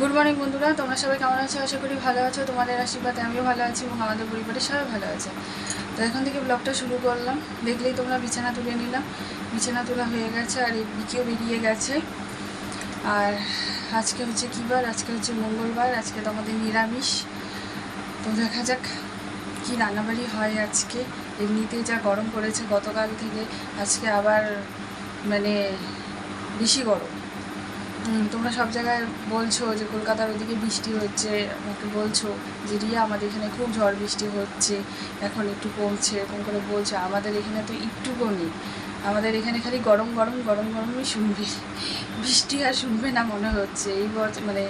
Good morning বন্ধুরা, তোমরা সবাই কেমন আছো? আশা করি ভালো আছো। তোমাদের আশীর্বাদে আমিও ভালো আছি এবং আমাদের পরিবারের সবাই ভালো আছে। তো এখন থেকে ব্লগটা শুরু করলাম। দেখলেই তোমরা বিছানা তুলে নিলাম। বিছানা তোলা হয়ে গেছে আর এই বিকেও বেরিয়ে গেছে। আর আজকে হচ্ছে কী বার? আজকে হচ্ছে মঙ্গলবার, আজকে তো আমাদের নিরামিষ। তো দেখা যাক কী রান্নাবাড়ি হয় আজকে। এমনিতেই যা গরম পড়েছে গতকাল থেকে, আজকে আবার মানে বেশি গরম। তোমরা সব জায়গায় বলছো যে কলকাতার ওদিকে বৃষ্টি হচ্ছে, আমাকে বলছো যে রিয়া, আমাদের এখানে খুব ঝড় বৃষ্টি হচ্ছে, এখন একটু কমছে, এরকম করে বলছো। আমাদের এখানে তো একটুকু নেই। আমাদের এখানে খালি গরম গরম গরম, গরমই শুনবে। বৃষ্টি আর শুনবে না মনে হচ্ছে। এই বছর মানে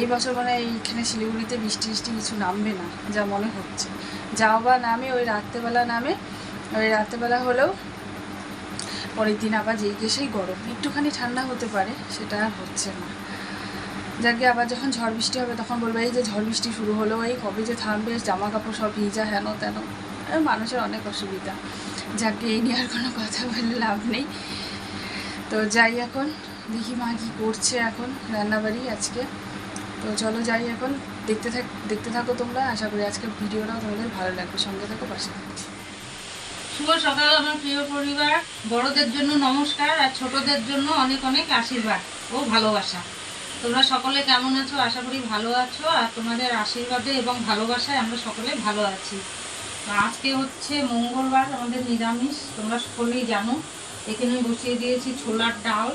এই বছর মানে এইখানে শিলিগুড়িতে বৃষ্টি বৃষ্টি কিছু নামবে না, যা মনে হচ্ছে। যাও বা নামে, ওই রাত্রেবেলা নামে, ওই রাত্রেবেলা হলেও পরের দিন আবার যেই কে সেই গরম, একটুখানি ঠান্ডা হতে পারে, সেটা আর হচ্ছে না। যাকে আবার যখন ঝড় বৃষ্টি হবে, তখন বলবে, এই যে ঝড় বৃষ্টি শুরু হলো, এই কবে যে থামবে জামা কাপড় সব ভিজা, হেন তেন। মানুষের অনেক অসুবিধা। যাকে এই নিয়ে আর কোনো কথা বলে লাভ নেই। তো যাই এখন, দেখি মা কী করছে এখন রান্নাবাড়ি আজকে। তো চলো যাই এখন, দেখতে থাক, দেখতে থাকো তোমরা। আশা করি আজকের ভিডিওটাও তোমাদের ভালো লাগবে। সঙ্গে থাকো, পাশে থাকো। শুভ সকাল, আমার প্রিয় পরিবার। বড়দের জন্য নমস্কার, আর ছোটদের জন্য অনেক অনেক আশীর্বাদ ও ভালোবাসা। তোমরা সকলে কেমন আছো? আশা করি ভালো আছো, আর তোমাদের আশীর্বাদে এবং ভালোবাসায় আমরা সকলে ভালো আছি। আজকে হচ্ছে মঙ্গলবার, আমাদের নিরামিষ, তোমরা সকলেই জানো। এখানে বসিয়ে দিয়েছি ছোলার ডাল।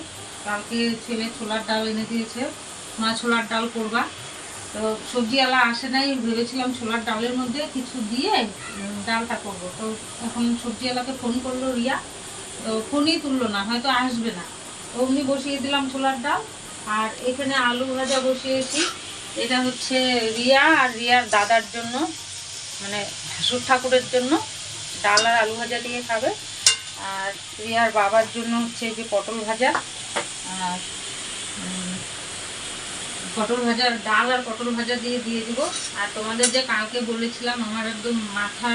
কালকে ছেলে ছোলার ডাল এনে দিয়েছে। মা ছোলার ডাল করবা। তো সবজিওয়ালা আসে নাই, ভেবেছিলাম ছোলার ডালের মধ্যে কিছু দিয়ে ডালটা করব। তো এখন সবজিওয়ালাকে ফোন করল রিয়া। তো ফোনই তুললো না, হয়তো আসবে না। অমনি বসিয়ে দিলাম ছোলার ডাল, আর এখানে আলু ভাজা বসিয়েছি। এটা হচ্ছে রিয়া আর রিয়ার দাদার জন্য মানে ভাসুর ঠাকুরের জন্য ডাল আর আলু ভাজা দিয়ে খাবে। আর রিয়ার বাবার জন্য হচ্ছে যে পটল ভাজা। আর পটল ভাজা, ডাল আর পটল ভাজা দিয়ে দিয়ে দিব। আর তোমাদের যে কালকে বলেছিলাম, আমার একদম মাথা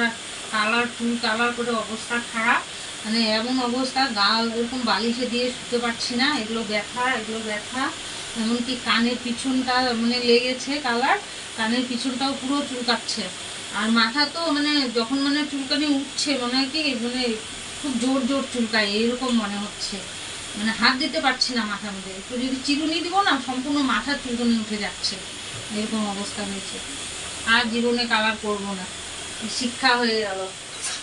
কালার, চুল কালার করে অবস্থা খারাপ। মানে এমন অবস্থা গা এরকম বালিশে দিয়ে শুতে পারছি না। এগুলো ব্যথা এগুলো ব্যথা। এমনকি কানের পিছনটা মানে লেগেছে কালার, কানের পিছনটাও পুরো চুলকাচ্ছে আর মাথা তো মানে যখন মানে চুলকানি উঠছে, মনে হয় কি মানে খুব জোর জোর চুলকায়, এরকম মনে হচ্ছে। মানে হাত দিতে পারছি না মাথার মধ্যে। একটু যদি চিরুনি দিব না, সম্পূর্ণ মাথা চুলকুনি উঠে যাচ্ছে। এরকম অবস্থা হয়েছে। আর জীবনে কালার করব না। শিক্ষা হয়ে গেল।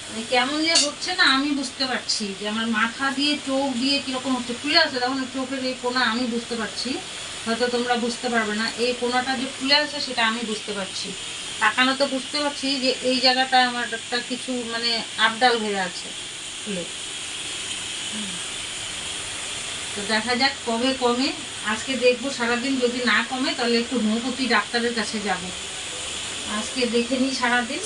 মানে কেমন যে হচ্ছে না, আমি বুঝতে পারছি যে আমার মাথা দিয়ে, চোখ দিয়ে কীরকম হচ্ছে। খুলে আছে তখন চোখের এই কোনা আমি বুঝতে পারছি। হয়তো তোমরা বুঝতে পারবে না। এই কোনাটা যে খুলে আছে সেটা আমি বুঝতে পারছি। তাকানো তো বুঝতে পারছি যে এই জায়গাটা আমার একটা কিছু মানে আবডাল হয়ে আছে ফুলে তো দেখা যাক কবে কমে। আজকে দেখব সারাদিন যদি না কমে, তাহলে একটু হোমিওপ্যাথি ডাক্তারের কাছে যাব। আজকে দেখে নিই সারাদিন।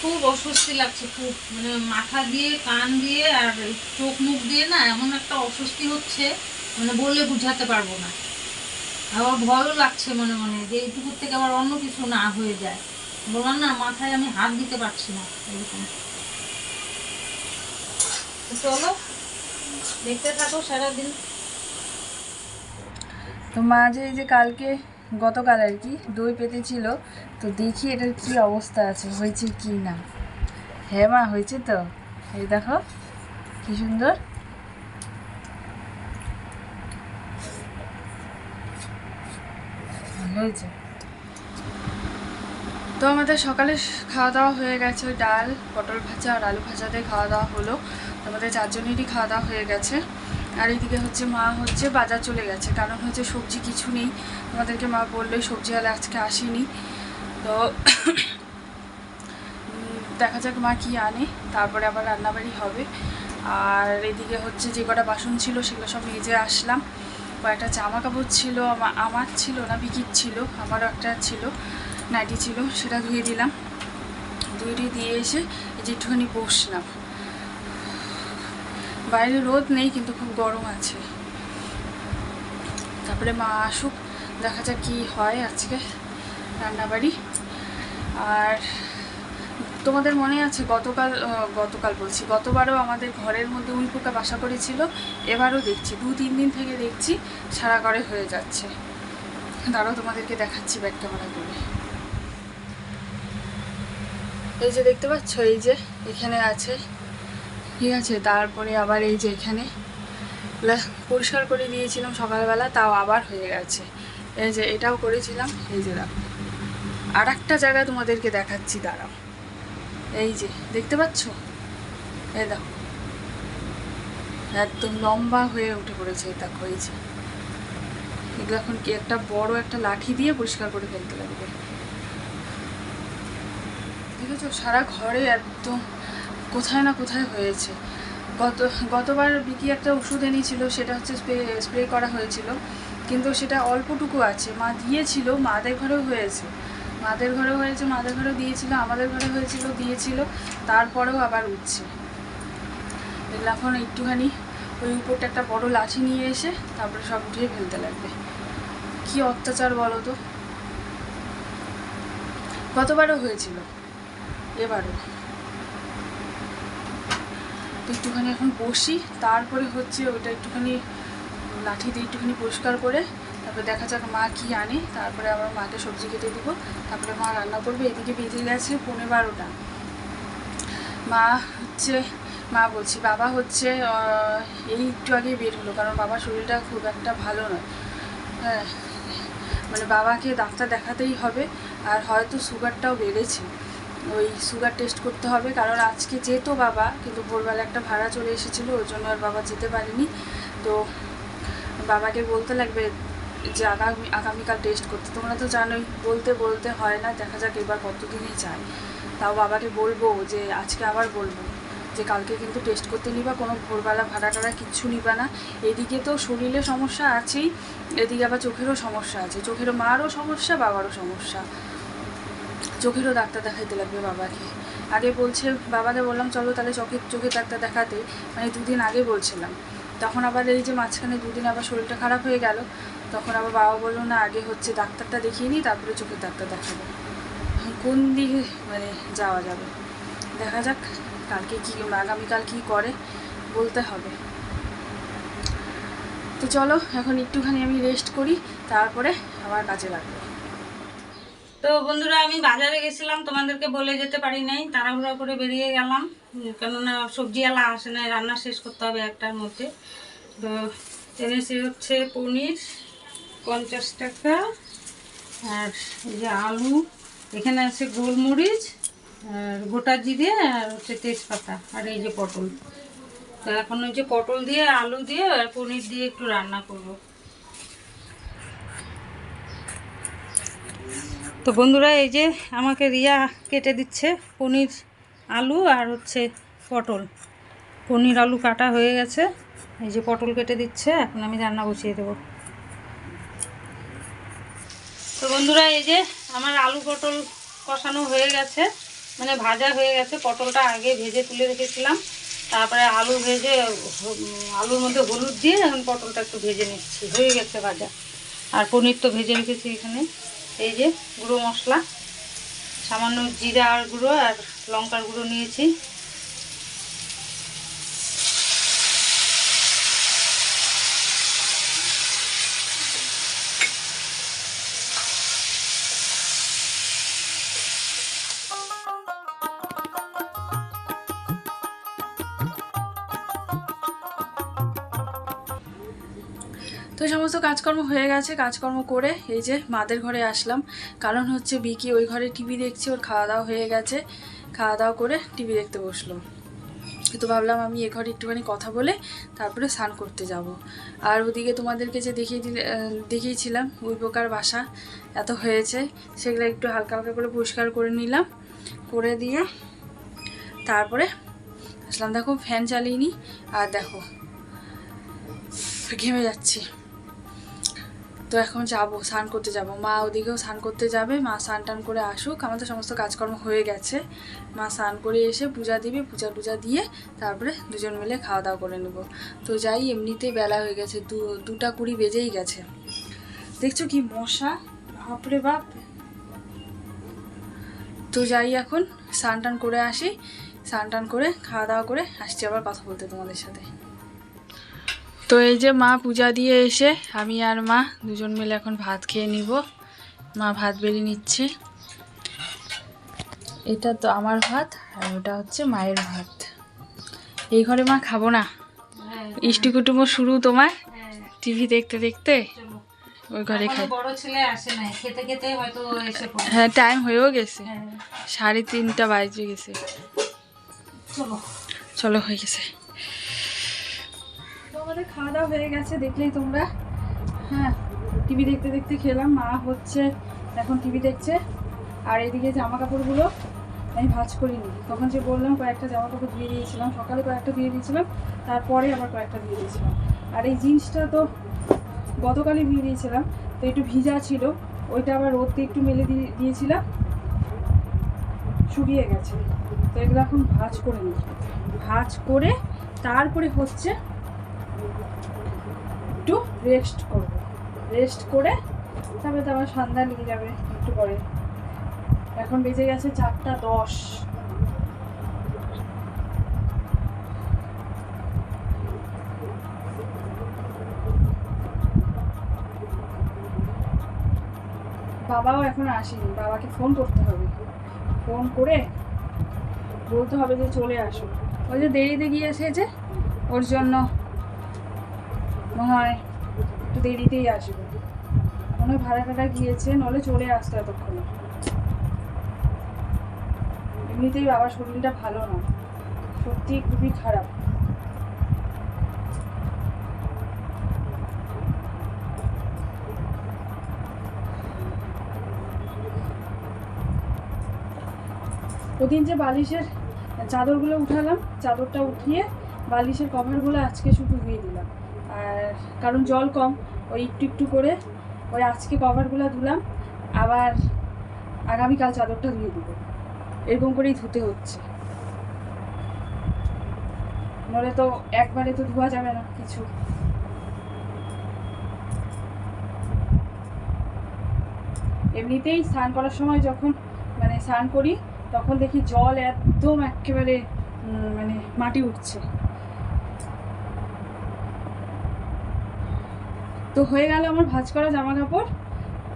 খুব অস্বস্তি লাগছে, খুব মানে মাথা দিয়ে, কান দিয়ে আর চোখ মুখ দিয়ে না এমন একটা অস্বস্তি হচ্ছে মানে বললে বুঝাতে পারব না। আবার ভয়ও লাগছে মনে মনে যে এইটুকুর থেকে আবার অন্য কিছু না হয়ে যায়। বললাম না, মাথায় আমি হাত দিতে পারছি না, এরকম। চলো। দেখতে থাকো সারাদিন। তো মা যে এই যে কালকে গতকাল আর কি দই পেতেছিল তো দেখি এটার কি অবস্থা আছে, হয়েছে কি না। হ্যাঁ মা, হয়েছে তো। এই দেখো, কি সুন্দর। হয়েছে। তো আমাদের সকালে খাওয়া দাওয়া হয়ে গেছে ডাল, পটল ভাজা আর আলু ভাজা দিয়ে খাওয়া দাওয়া হলো। আমাদের চারজনেরই খাওয়া দাওয়া হয়ে গেছে। আর এইদিকে হচ্ছে মা হচ্ছে বাজার চলে গেছে। কারণ হচ্ছে সবজি কিছু নেই। আমাদেরকে মা বলল সবজিওয়ালা আজকে আসেনি। তো দেখা যাক মা কি আনে। তারপরে আবার রান্নাবাড়ি হবে। আর এদিকে হচ্ছে যে কটা বাসন ছিল, সেগুলো সব মেজে আসলাম। কয়েকটা জামা কাপড় ছিল, আমা- আমার ছিল না, বিকির ছিল, আমারও একটা ছিল, নাইটি ছিল, সেটা ধুয়ে দিলাম। ধুয়ে দিয়ে এসে এই যে একটুখানি বসলাম। বাইরে রোদ নেই, কিন্তু খুব গরম আছে। তারপরে মা আসুক, দেখা যাক কী হয় আজকে রান্নাবাড়ি। আর তোমাদের মনে আছে গতকাল গতকাল বলছি, গতবারও আমাদের ঘরের মধ্যে উল্পোকা বাসা করেছিল এবারও দেখছি, দু তিন দিন থেকে দেখছি, সারা ঘরে হয়ে যাচ্ছে। তারাও তোমাদেরকে দেখাচ্ছি ব্যাক ক্যামেরা করে। এই যে দেখতে পাচ্ছ, এই যে এখানে আছে ঠিক আছে, তারপরে আবার এই যে এখানে পরিষ্কার করে দিয়েছিলাম সকালবেলা, তাও আবার হয়ে গেছে। এই যে এটাও করেছিলাম, এই যে দেখো। আর একটা জায়গা তোমাদেরকে দেখাচ্ছি, দাঁড়াও। এই যে, দেখতে পাচ্ছ? এই দেখো। একদম লম্বা হয়ে উঠে পড়েছে এই যে। এগুলো এখন কি একটা বড় একটা লাঠি দিয়ে পরিষ্কার করে ফেলতে লাগবে। দেখেছ? সারা ঘরে একদম কোথায় না কোথায় হয়েছে। গত, গতবার বিকি একটা ওষুধ এনেছিল, সেটা হচ্ছে স্প্রে স্প্রে করা হয়েছিল। কিন্তু সেটা অল্পটুকু আছে। মা দিয়েছিল, মাদের ঘরেও হয়েছে। মাদের ঘরেও হয়েছে, মাদের ঘরেও দিয়েছিল, আমাদের ঘরে হয়েছিল, দিয়েছিল, তারপরেও আবার উঠছে। এগুলো এখন একটুখানি ওই উপরটা একটা বড় লাঠি নিয়ে এসে তারপরে সব উঠিয়ে ফেলতে লাগবে। কি অত্যাচার বলো তো? গতবারও হয়েছিল, এবারও। তো একটুখানি এখন বসি, তারপরে হচ্ছে ওটা একটুখানি লাঠি দিয়ে একটুখানি পরিষ্কার করে, তারপরে দেখা যাক মা কি আনে, তারপরে আবার মাকে সবজি কেটে দিব, তারপরে মা রান্না করবে, এদিকে বেজে গেছে পনেরো বারোটা। মা হচ্ছে, মা বলছি, বাবা হচ্ছে এই একটু আগে বের হলো, কারণ বাবার শরীরটা খুব একটা ভালো নয়। হ্যাঁ মানে বাবাকে ডাক্তার দেখাতেই হবে, আর হয়তো সুগারটাও বেড়েছে। ওই সুগার টেস্ট করতে হবে। কারণ আজকে যেত বাবা, কিন্তু ভোরবেলা একটা ভাড়া চলে এসেছিল, ওই জন্য আর বাবা যেতে পারেনি। তো বাবাকে বলতে লাগবে যে আগামী আগামীকাল টেস্ট করতে। তোমরা তো জানোই, বলতে বলতে হয় না, দেখা যাক এবার কতদিনই যায়। তাও বাবাকে বলব যে, আজকে আবার বলব যে, কালকে কিন্তু টেস্ট করতে নিবা, কোনো ভোরবেলা ভাড়া টাড়া কিচ্ছু নিবা না। এদিকে তো শরীরে সমস্যা আছেই, এদিকে আবার চোখেরও সমস্যা আছে। চোখেরও মারও সমস্যা, বাবারও সমস্যা। চোখেরও ডাক্তার দেখাইতে লাগবে বাবাকে। আগে বলছে, বাবাকে বললাম, চলো তাহলে চোখের চোখের ডাক্তার দেখাতে। মানে দুদিন আগে বলছিলাম। তখন আবার এই যে মাঝখানে দুদিন আবার শরীরটা খারাপ হয়ে গেল, তখন আবার বাবা বলল, না, আগে হচ্ছে ডাক্তারটা দেখিয়ে নিই তারপরে চোখের ডাক্তার দেখাবো। কোন দিকে মানে যাওয়া যাবে? দেখা যাক, কালকে কী, আগামীকাল কী করে, বলতে হবে। তো চলো, এখন একটুখানি আমি রেস্ট করি, তারপরে আবার কাজে লাগবে। তো বন্ধুরা, আমি বাজারে গেছিলাম, তোমাদেরকে বলে যেতে পারি নাই, তাড়াহুড়া করে বেরিয়ে গেলাম। কেননা সবজিওয়ালা আসে না রান্না শেষ করতে হবে একটার মধ্যে। তো এনেছি হচ্ছে পনির, পঞ্চাশ টাকা, আর এই যে আলু, এখানে আছে গোলমরিচ, আর গোটা জিরে, আর হচ্ছে তেজপাতা, আর এই যে পটল। তো এখন ওই যে পটল দিয়ে, আলু দিয়ে, আর পনির দিয়ে একটু রান্না করব। তো বন্ধুরা, এই যে আমাকে রিয়া কেটে দিচ্ছে পনির আলু আর হচ্ছে পটল। পনির আলু কাটা হয়ে গেছে। এই যে পটল কেটে দিচ্ছে, এখন আমি রান্না বসিয়ে দেবো। তো বন্ধুরা, এই যে আমার আলু পটল কষানো হয়ে গেছে মানে ভাজা হয়ে গেছে। পটলটা আগে ভেজে তুলে রেখেছিলাম। তারপরে আলু ভেজে আলুর মধ্যে হলুদ দিয়ে এখন পটলটা একটু ভেজে নিচ্ছি। হয়ে গেছে ভাজা। আর পনির তো ভেজে রেখেছি এখানে। এই যে গুঁড়ো মশলা সামান্য জিরা আর গুঁড়ো আর লঙ্কার গুঁড়ো নিয়েছি। তো সমস্ত কাজকর্ম হয়ে গেছে, কাজকর্ম করে এই যে মাদের ঘরে আসলাম। কারণ হচ্ছে বিকি ওই ঘরে টিভি দেখছে, ওর খাওয়া দাওয়া হয়ে গেছে। খাওয়া দাওয়া করে টিভি দেখতে বসল। তো ভাবলাম আমি এ ঘরে একটুখানি কথা বলে তারপরে স্নান করতে যাব। আর ওদিকে তোমাদেরকে যে দেখিয়ে দিলে দেখিয়েছিলাম, ওই প্রকার বাসা এত হয়েছে, সেগুলো একটু হালকা হালকা করে পরিষ্কার করে নিলাম। করে দিয়ে তারপরে আসলাম। দেখো ফ্যান চালিয়ে নি, আর দেখো, ঘেমে যাচ্ছি। তো এখন যাব, স্নান করতে যাব। মা ওদিকেও স্নান করতে যাবে, মা স্নান টান করে আসুক। আমাদের সমস্ত কাজকর্ম হয়ে গেছে। মা স্নান করে এসে পূজা দিবে, পূজা টুজা দিয়ে তারপরে দুজন মিলে খাওয়া দাওয়া করে নেব। তো যাই, এমনিতেই বেলা হয়ে গেছে, দু, দুটা কুড়ি বেজেই গেছে। দেখছ কি মশা? বাপরে বাপ! তো যাই এখন, স্নান টান করে আসি, স্নান টান করে খাওয়া দাওয়া করে আসছি আবার কথা বলতে তোমাদের সাথে। তো এই যে মা পূজা দিয়ে এসে আমি আর মা দুজন মিলে এখন ভাত খেয়ে নিব। মা ভাত বেরিয়ে নিচ্ছে। এটা তো আমার ভাত আর ওটা হচ্ছে মায়ের ভাত। এই ঘরে মা খাব না? হ্যাঁ ইষ্টি কুটুম্ব শুরু তোমার? হ্যাঁ। টিভি দেখতে দেখতে? ওই ঘরে খাই। বড় ছেলে আসে নাই। খেতে খেতে হয়তো এসে হ্যাঁ টাইম হয়েও গেছে। হ্যাঁ। সাড়ে তিনটা বাজে গেছে। চলো। চলো হয়ে গেছে। আমাদের খাওয়া দাওয়া হয়ে গেছে, দেখলেই তোমরা। হ্যাঁ টিভি দেখতে দেখতে খেলাম, মা হচ্ছে এখন টিভি দেখছে। আর এদিকে জামা কাপড়গুলো আমি ভাজ করিনি। তখন যে বললাম কয়েকটা জামা কাপড় ধুয়ে দিয়েছিলাম, সকালে কয়েকটা ধুয়ে দিয়েছিলাম, তারপরে আবার কয়েকটা ধুয়ে দিয়েছিলাম। আর এই জিন্সটা তো গতকালই ধুয়ে দিয়েছিলাম, তো একটু ভিজা ছিল, ওইটা আবার রোদতে একটু মেলে দিয়ে দিয়েছিলাম, শুকিয়ে গেছে। তো এগুলো এখন ভাজ করে নিই। ভাজ করে তারপরে হচ্ছে একটু রেস্ট করব। রেস্ট করে তারপরে তো আমার সন্ধ্যা নিয়ে যাবে একটু পরে। এখন বেজে গেছে চারটা দশ। বাবাও এখন আসেনি, বাবাকে ফোন করতে হবে। ফোন করে বলতে হবে যে চলে আসো। ওই যে দেরিতে গিয়েছে যে, ওর জন্য মনে হয় একটু দেরিতেই আসবে। মনে হয় ভাড়া টাড়া গিয়েছে নলে চলে আসতো এতক্ষণে। এমনিতেই বাবার শরীরটা ভালো না। সত্যি খুবই খারাপ। ওদিন যে বালিশের চাদরগুলো উঠালাম, চাদরটা উঠিয়ে বালিশের কভারগুলো আজকে শুধু ধুয়ে দিলাম। আর কারণ জল কম, ওই একটু একটু করে ওই আজকে কভারগুলো ধুলাম, আবার আগামীকাল চাদরটা ধুয়ে দেবো। এরকম করেই ধুতে হচ্ছে। নলে তো একবারে তো ধোয়া যাবে না কিছু। এমনিতেই স্নান করার সময় যখন মানে স্নান করি, তখন দেখি জল একদম একেবারে মানে মাটি উঠছে। তো হয়ে গেল আমার ভাঁজ করা জামা কাপড়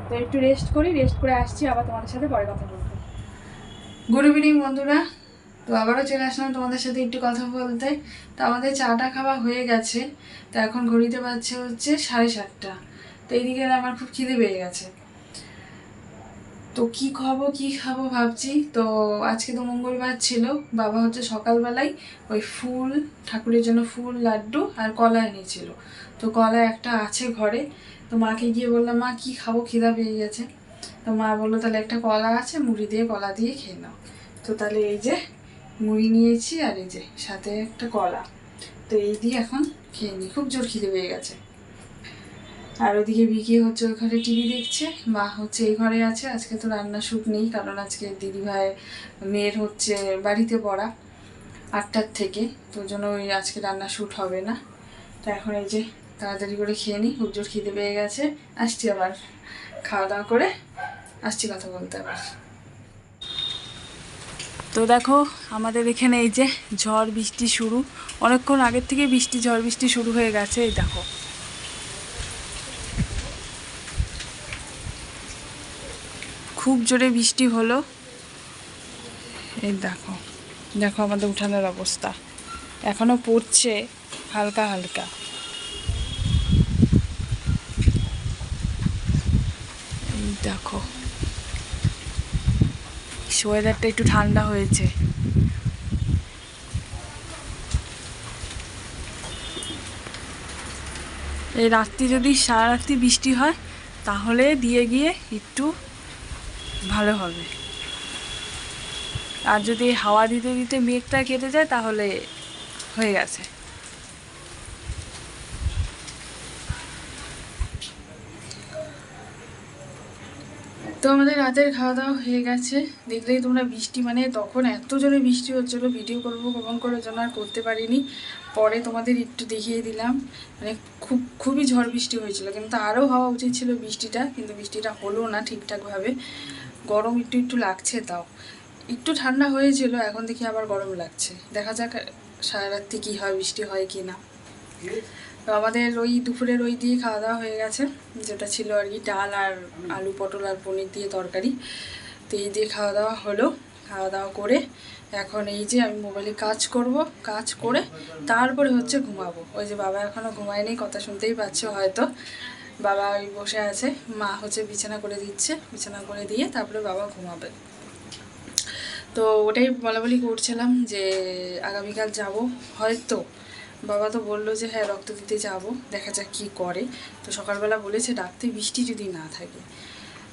তো একটু রেস্ট করি রেস্ট করে আসছি, আবার তোমাদের সাথে পরে কথা বলব। গুড ইভিনিং বন্ধুরা। তো আবারও চলে আসলাম তোমাদের সাথে একটু কথা বলতে। তো আমাদের চাটা খাওয়া হয়ে গেছে। তো এখন ঘড়িতে বাজছে হচ্ছে সাড়ে সাতটা। তো এইদিকে আমার খুব খিদে পেয়ে গেছে। তো কি খাব কি খাব ভাবছি। তো আজকে তো মঙ্গলবার ছিল। বাবা হচ্ছে সকালবেলায় ওই ফুল, ঠাকুরের জন্য ফুল, লাড্ডু আর কলা এনেছিল। তো কলা একটা আছে ঘরে। তো মাকে গিয়ে বললাম, মা, কি খাব? খিদা পেয়ে গেছে। তো মা বলল, তাহলে একটা কলা আছে, মুড়ি দিয়ে কলা দিয়ে খেয়ে নাও। তো তাহলে এই যে মুড়ি নিয়েছি আর এই যে সাথে একটা কলা। তো এই দিয়ে এখন খেয়ে নিই। খুব জোর খিদে পেয়ে গেছে। আর ওদিকে বিকি হচ্ছে ওই ঘরে টিভি দেখছে, মা হচ্ছে এই ঘরে আছে। আজকে তো রান্না শুট নেই, কারণ আজকে দিদিভাই মেয়ের হচ্ছে বাড়িতে পড়া আটটার থেকে। তো জন্য ওই আজকে রান্না শুট হবে না। তো এখন এই যে তাড়াতাড়ি করে খেয়ে নিই খুব জোর খিদে পেয়ে গেছে। আসছি আবার। খাওয়া দাওয়া করে আসছি কথা বলতে আবার। তো দেখো, আমাদের এখানে এই যে ঝড় বৃষ্টি শুরু। অনেকক্ষণ আগের থেকে বৃষ্টি, ঝড় বৃষ্টি শুরু হয়ে গেছে, এই দেখো। খুব জোরে বৃষ্টি হলো। এই দেখো। দেখো আমাদের উঠানের অবস্থা। এখনও পড়ছে হালকা হালকা এই দেখো। ওয়েদারটা একটু ঠান্ডা হয়েছে। এই রাত্রি যদি সারা রাত্রি বৃষ্টি হয়, তাহলে দিয়ে গিয়ে একটু ভালো হবে। আর যদি হাওয়া দিতে দিতে মেঘটা কেটে যায়, তাহলে হয়ে গেছে। আমাদের রাতের খাওয়া দাওয়া হয়ে গেছে। দেখলেই তোমরা বৃষ্টি মানে তখন এত জোরে বৃষ্টি হচ্ছিল, ভিডিও করব কখন করার জন্য আর করতে পারিনি। পরে তোমাদের একটু দেখিয়ে দিলাম। মানে খুব, খুবই ঝড় বৃষ্টি হয়েছিল, কিন্তু আরও হওয়া উচিত ছিল বৃষ্টিটা, কিন্তু বৃষ্টিটা হলো না ঠিকঠাকভাবে। গরম একটু একটু লাগছে তাও। একটু ঠান্ডা হয়েছিল, এখন দেখি আবার গরম লাগছে। দেখা যাক সারা রাত্রি কী হয়, বৃষ্টি হয় কি না তো আমাদের ওই দুপুরের ওই দিয়ে খাওয়া দাওয়া হয়ে গেছে। যেটা ছিল আর কি ডাল আর আলু পটল আর পনির দিয়ে তরকারি। তো এই দিয়ে খাওয়া দাওয়া হলো। খাওয়া দাওয়া করে এখন এই যে আমি মোবাইলে কাজ করব, কাজ করে তারপরে হচ্ছে ঘুমাবো। ওই যে বাবা এখনও ঘুমায়নি, কথা শুনতেই পাচ্ছ হয়তো। বাবা ওই বসে আছে, মা হচ্ছে বিছানা করে দিচ্ছে, বিছানা করে দিয়ে তারপরে বাবা ঘুমাবে। তো ওটাই বলা বলি করছিলাম যে আগামীকাল যাব। হয়তো বাবা তো বলল যে হ্যাঁ রক্ত দিতে যাব, দেখা যাক কী করে। তো সকালবেলা বলেছে, ডাকতে বৃষ্টি যদি না থাকে।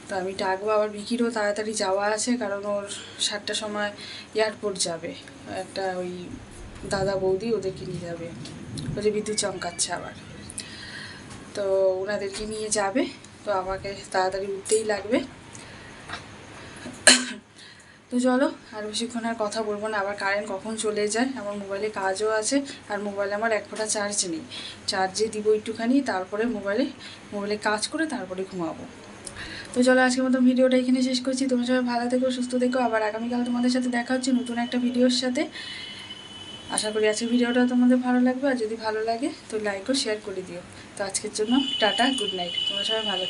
তো আমি ডাকবো, আবার বিকিরও তাড়াতাড়ি যাওয়া আছে, কারণ ওর সাতটার সময় এয়ারপোর্ট যাবে। একটা ওই দাদা বৌদি ওদেরকে নিয়ে যাবে। ওই যে বিদ্যুৎ চমকাচ্ছে আবার। তো ওনাদেরকে নিয়ে যাবে। তো আমাকে তাড়াতাড়ি উঠতেই লাগবে। তো চলো, আর বেশিক্ষণ আর কথা বলব না। আবার কারেন্ট কখন চলে যায়, আমার মোবাইলে কাজও আছে, আর মোবাইলে আমার এক ফোঁটা চার্জ নেই। চার্জে দিব একটুখানি, তারপরে মোবাইলে মোবাইলে কাজ করে তারপরে ঘুমাবো। তো চলো, আজকের মতো ভিডিওটা এখানে শেষ করছি। তোমরা সবাই ভালো থেকো, সুস্থ থেকো। আবার আগামীকাল তোমাদের সাথে দেখা হচ্ছে নতুন একটা ভিডিওর সাথে। আশা করি আজকের ভিডিওটা তোমাদের ভালো লাগবে। আর যদি ভালো লাগে, তো লাইক ও শেয়ার করে দিও। তো আজকের জন্য টাটা গুড নাইট তোমরা সবাই ভালো